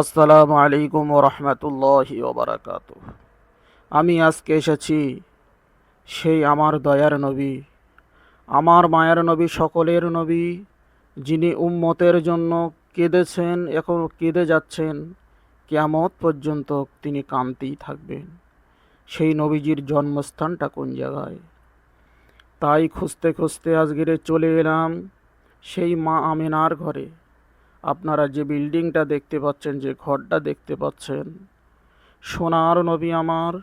আসসালামু আলাইকুম রহমতুল্লাহ ওবরাকাত আমি আজকে এসেছি সেই আমার দয়ার নবী, আমার মায়ের নবী, সকলের নবী, যিনি উম্মতের জন্য কেঁদেছেন, এখন কেঁদে যাচ্ছেন, কেয়ামত পর্যন্ত তিনি কাঁদতেই থাকবেন। সেই নবীজির জন্মস্থানটা কোন জায়গায়? তাই খুঁজতে খুঁজতে আজকের চলে এলাম সেই মা আমিনার ঘরে। আপনারা যে বিল্ডিংটা দেখতে পাচ্ছেন, যে ঘরটা দেখতে পাচ্ছেন, সোনার নবী আমার,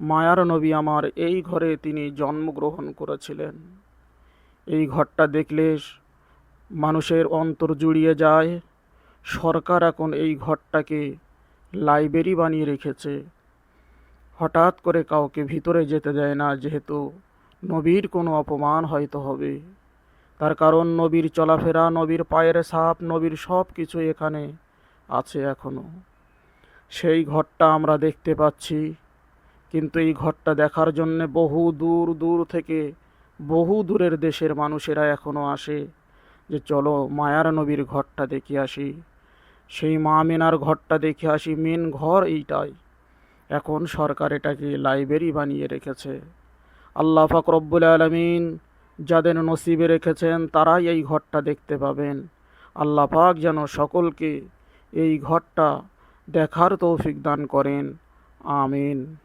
মায়ার নবী আমার, এই ঘরে তিনি জন্মগ্রহণ করেছিলেন। এই ঘরটা দেখলে মানুষের অন্তর জুড়িয়ে যায়। সরকার এখন এই ঘরটাকে লাইব্রেরি বানিয়ে রেখেছে। হঠাৎ করে কাউকে ভিতরে যেতে দেয় না, যেহেতু নবীর কোনো অপমান হয়তো হবে। তার কারণ নবীর চলাফেরা, নবীর পায়ের সাপ, নবীর সব কিছু এখানে আছে এখনও। সেই ঘরটা আমরা দেখতে পাচ্ছি। কিন্তু এই ঘরটা দেখার জন্য বহু দূর দূর থেকে বহু দূরের দেশের মানুষেরা এখনও আসে যে চলো মায়ার নবীর ঘরটা দেখে আসি। সেই মা মিনার ঘরটা দেখে আসি। মেন ঘর এইটাই। এখন সরকার এটাকে লাইব্রেরি বানিয়ে রেখেছে। আল্লাহ ফাকরব্বুল আলমিন যাদের নসিবে রেখেছেন, তারাই এই ঘরটা দেখতে পাবেন। আল্লাহ পাক যেন সকলকে এই ঘরটা দেখার তৌফিক দান করেন। আমিন।